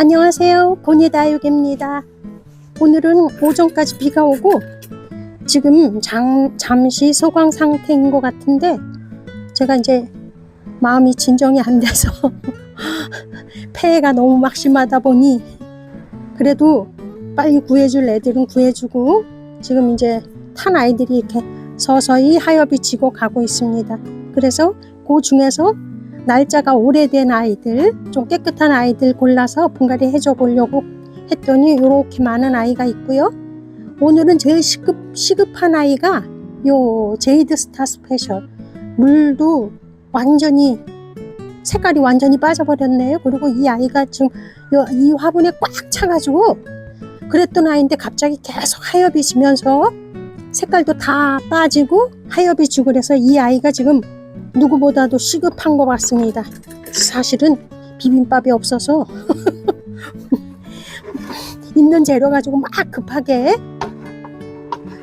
안녕하세요. 보니다육입니다. 오늘은 오전까지 비가 오고 지금 장, 잠시 소강 상태인 것 같은데 제가 이제 마음이 진정이 안 돼서 폐해가 너무 막심하다 보니 그래도 빨리 구해줄 애들은 구해주고 지금 이제 탄 아이들이 이렇게 서서히 하엽이 지고 가고 있습니다. 그래서 그 중에서 날짜가 오래된 아이들, 좀 깨끗한 아이들 골라서 분갈이 해줘 보려고 했더니 이렇게 많은 아이가 있고요. 오늘은 제일 시급, 시급한 아이가 요 제이드 스타 스페셜. 물도 완전히 색깔이 완전히 빠져버렸네요. 그리고 이 아이가 지금 요- 이 화분에 꽉 차가지고 그랬던 아이인데 갑자기 계속 하엽이 지면서 색깔도 다 빠지고 하엽이 그래서 이 아이가 지금 누구보다도 시급한 것 같습니다. 사실은 비빔밥이 없어서 있는 재료 가지고 막 급하게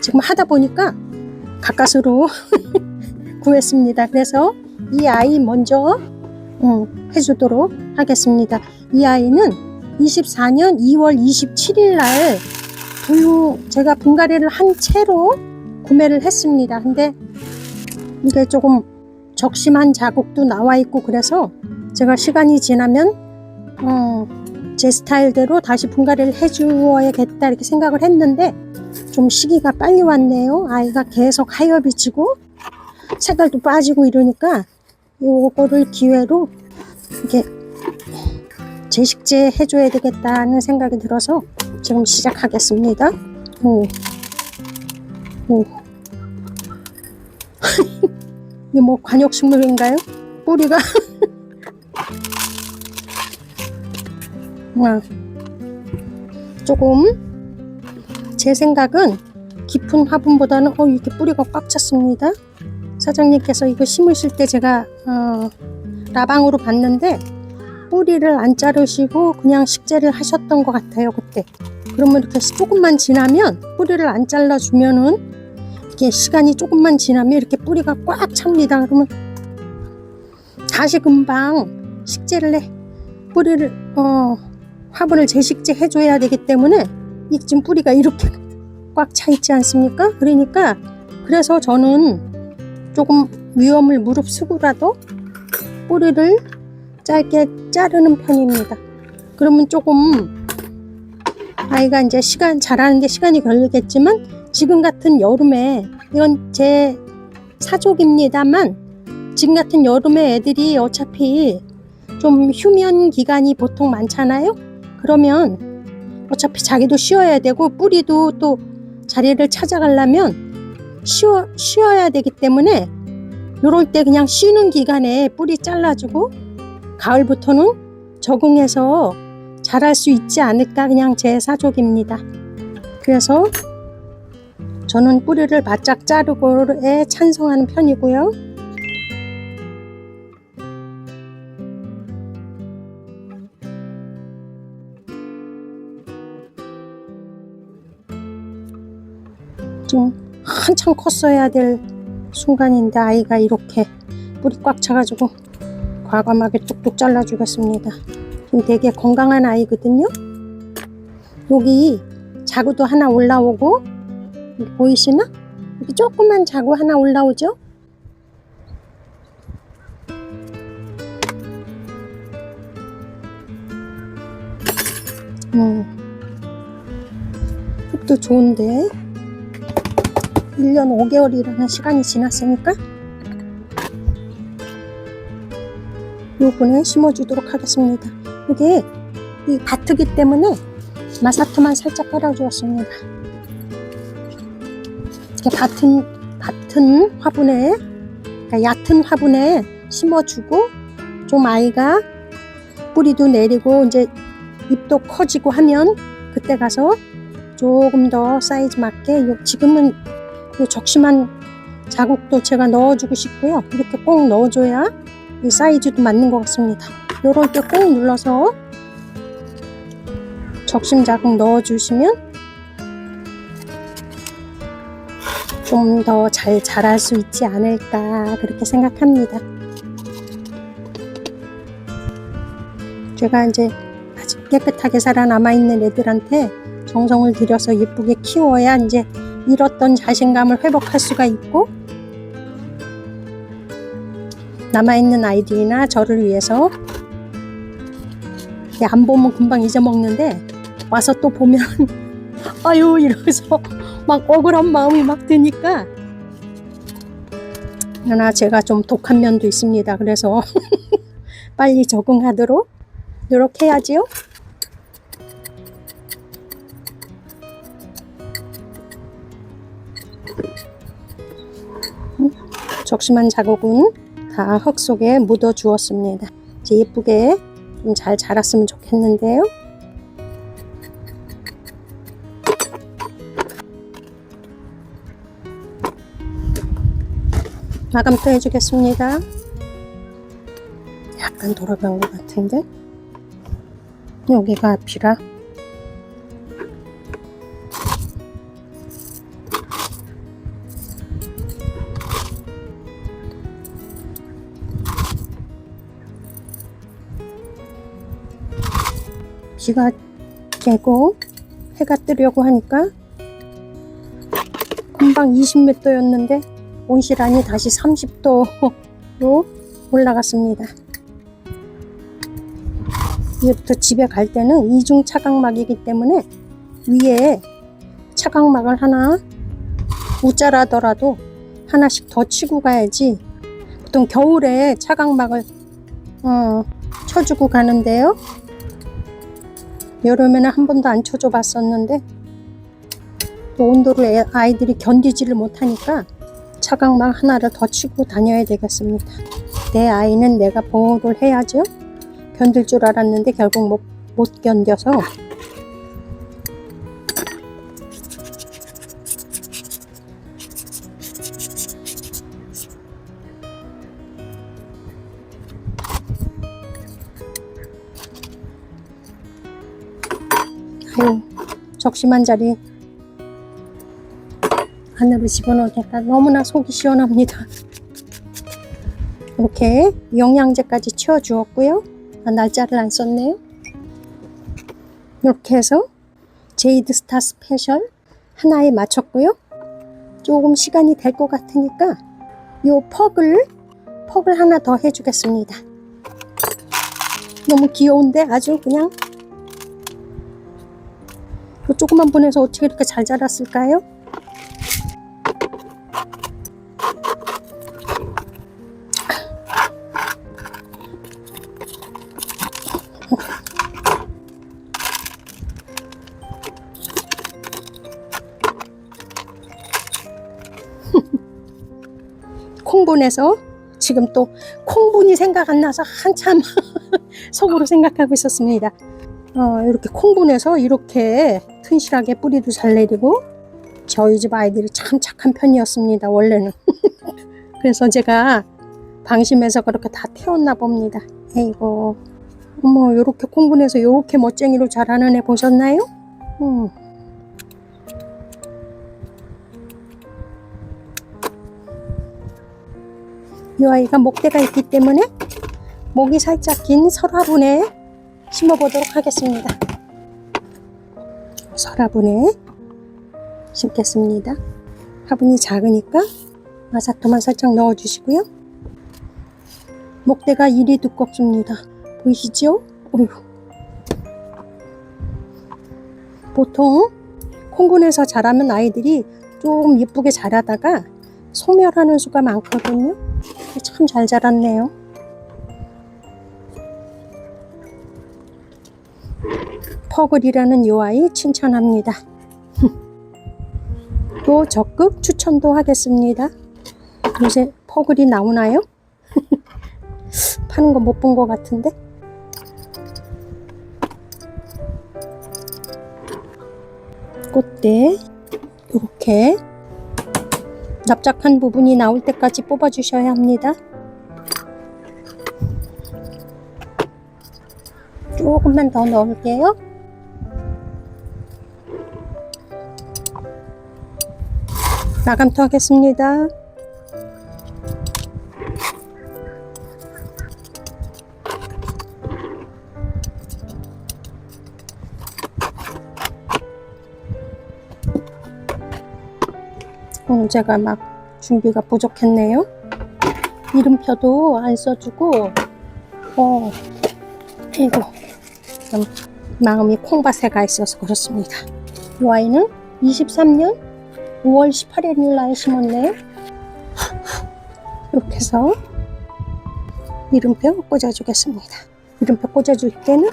지금 하다 보니까 가까스로 구했습니다. 그래서 이 아이 먼저 음, 해주도록 하겠습니다. 이 아이는 24년 2월 27일 날 부유 제가 분갈이를 한 채로 구매를 했습니다. 근데 이게 조금 적심한 자국도 나와 있고 그래서 제가 시간이 지나면 어, 제 스타일대로 다시 분갈이를 해주어야겠다 이렇게 생각을 했는데 좀 시기가 빨리 왔네요. 아이가 계속 하엽이 지고 색깔도 빠지고 이러니까 요거를 기회로 이렇게 재식제 해줘야 되겠다는 생각이 들어서 지금 시작하겠습니다. 오. 오. 이게 뭐 관역식물인가요? 뿌리가 와. 조금 제 생각은 깊은 화분보다는 어 이렇게 뿌리가 꽉 찼습니다. 사장님께서 이거 심으실 때 제가 어, 라방으로 봤는데 뿌리를 안 자르시고 그냥 식재를 하셨던 것 같아요 그때. 그러면 이렇게 조금만 지나면 뿌리를 안 잘라주면은 이렇게 시간이 조금만 지나면 이렇게 뿌리가 꽉 찹니다. 그러면 다시 금방 식재를 해 뿌리를 어 화분을 재식재 해줘야 되기 때문에 이 지금 뿌리가 이렇게 꽉 차 있지 않습니까? 그러니까 그래서 저는 조금 위험을 무릅쓰고라도 뿌리를 짧게 자르는 편입니다. 그러면 조금 아이가 이제 시간 자라는데 시간이 걸리겠지만 지금 같은 여름에 이건 제 사족입니다만 지금 같은 여름에 애들이 어차피 좀 휴면 기간이 보통 많잖아요. 그러면 어차피 자기도 쉬어야 되고 뿌리도 또 자리를 찾아가려면 쉬어, 쉬어야 되기 때문에 요럴 때 그냥 쉬는 기간에 뿌리 잘라주고 가을부터는 적응해서 자랄 수 있지 않을까 그냥 제 사족입니다. 그래서 저는 뿌리를 바짝 자르고에 찬성하는 편이고요. 좀 한참 컸어야 될 순간인데 아이가 이렇게 뿌리 꽉 차가지고 과감하게 뚝뚝 잘라주겠습니다. 지금 되게 건강한 아이거든요. 여기 자구도 하나 올라오고 보이시나? 여기 조그만 자구 하나 올라오죠? 음, 흙도 좋은데 1년 5개월이라는 시간이 지났으니까 요번에 심어주도록 하겠습니다. 이게 이 밭이기 때문에 마사토만 살짝 깔아주었습니다. 이렇게 밭은, 밭은 화분에, 그러니까 얕은 화분에 심어주고 좀 아이가 뿌리도 내리고 이제 잎도 커지고 하면 그때 가서 조금 더 사이즈 맞게 요 지금은 요 적심한 자국도 제가 넣어주고 싶고요. 이렇게 꼭 넣어줘야 이 사이즈도 맞는 것 같습니다. 요럴 때 꼭 눌러서 적심 자국 넣어주시면 좀 더 잘 자랄 수 있지 않을까 그렇게 생각합니다. 제가 이제 아직 깨끗하게 살아남아 있는 애들한테 정성을 들여서 예쁘게 키워야 이제 잃었던 자신감을 회복할 수가 있고 남아있는 아이들이나 저를 위해서 안 보면 금방 잊어먹는데 와서 또 보면 아유 이러면서 막 억울한 마음이 막 드니까 하나 제가 좀 독한 면도 있습니다. 그래서 빨리 적응하도록 노력해야지요. 음, 적심한 자국은 다 흙 속에 묻어 주었습니다. 이제 예쁘게 좀 잘 자랐으면 좋겠는데요. 마감도 해주겠습니다. 약간 돌아간 것 같은데 여기가 앞이라 비가 깨고 해가 뜨려고 하니까 금방 20몇 도였는데 온실안이 다시 30도로 올라갔습니다. 이제부터 집에 갈 때는 이중 차각막이기 때문에 위에 차각막을 하나 우짜라더라도 하나씩 더 치고 가야지 보통 겨울에 차각막을 어, 쳐주고 가는데요. 여름에는 한 번도 안 쳐줘 봤었는데 또 온도를 애- 아이들이 견디지를 못하니까 차각막 하나를 더 치고 다녀야 되겠습니다. 내 아이는 내가 보호를 해야죠. 견딜 줄 알았는데 결국 못, 못 견뎌서 적심한 자리 안으로 집어넣으니까 너무나 속이 시원합니다. 이렇게 영양제까지 채워주었고요. 아, 날짜를 안 썼네요. 이렇게 해서 제이드 스타 스페셜 하나에 맞췄고요. 조금 시간이 될 것 같으니까 요 퍽을 퍽을 하나 더 해주겠습니다. 너무 귀여운데 아주 그냥 요 조그만 분에서 어떻게 이렇게 잘 자랐을까요? 콩분에서 지금 또 콩분이 생각 안 나서 한참 속으로 생각하고 있었습니다. 어, 이렇게 콩분에서 이렇게 튼실하게 뿌리도 잘 내리고 저희 집 아이들이 참 착한 편이었습니다. 원래는. 그래서 제가 방심해서 그렇게 다 태웠나 봅니다. 에이고. 어머, 이렇게 콩분에서 이렇게 멋쟁이로 자라는 애 보셨나요? 음. 이 아이가 목대가 있기 때문에 목이 살짝 긴 설화분에 심어보도록 하겠습니다. 설화분에 심겠습니다. 화분이 작으니까 마사토만 살짝 넣어주시고요. 목대가 일이 두껍습니다. 보이시죠? 어휴. 보통 콩분에서 자라면 아이들이 조금 예쁘게 자라다가 소멸하는 수가 많거든요. 참 잘 자랐네요. 퍼글이라는 요 아이 칭찬합니다. 또 적극 추천도 하겠습니다. 요새 퍼글이 나오나요? 파는 거 못 본 것 같은데. 꽃대 이렇게 납작한 부분이 나올 때까지 뽑아 주셔야 합니다. 조금만 더 넣을게요. 마감 토 하겠습니다. 음, 제가 막 준비가 부족했네요. 이름표도 안 써주고, 어, 이거 좀 마음이 콩밭에 가 있어서 그렇습니다. 이 아이는 23년 5월 18일 날 심었네요. 이렇게 해서 이름표 꽂아주겠습니다. 이름표 꽂아줄 때는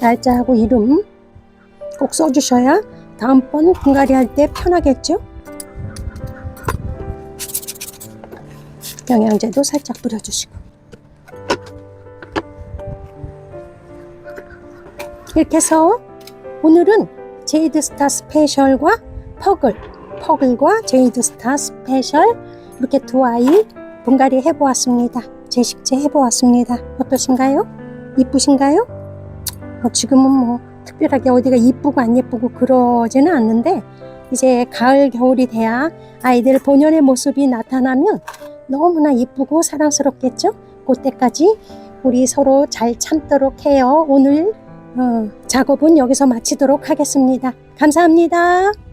날짜하고 이름 꼭 써주셔야 다음번 분갈이 할 때 편하겠죠? 영양제도 살짝 뿌려주시고 이렇게 해서 오늘은 제이드스타 스페셜과 퍼글 퍼글과 제이드스타 스페셜 이렇게 두 아이 분갈이 해보았습니다 제식제 해보았습니다 어떠신가요? 이쁘신가요? 뭐 지금은 뭐 특별하게 어디가 이쁘고 안 예쁘고 그러지는 않는데 이제 가을 겨울이 돼야 아이들 본연의 모습이 나타나면 너무나 이쁘고 사랑스럽겠죠? 그때까지 우리 서로 잘 참도록 해요. 오늘 어, 작업은 여기서 마치도록 하겠습니다. 감사합니다.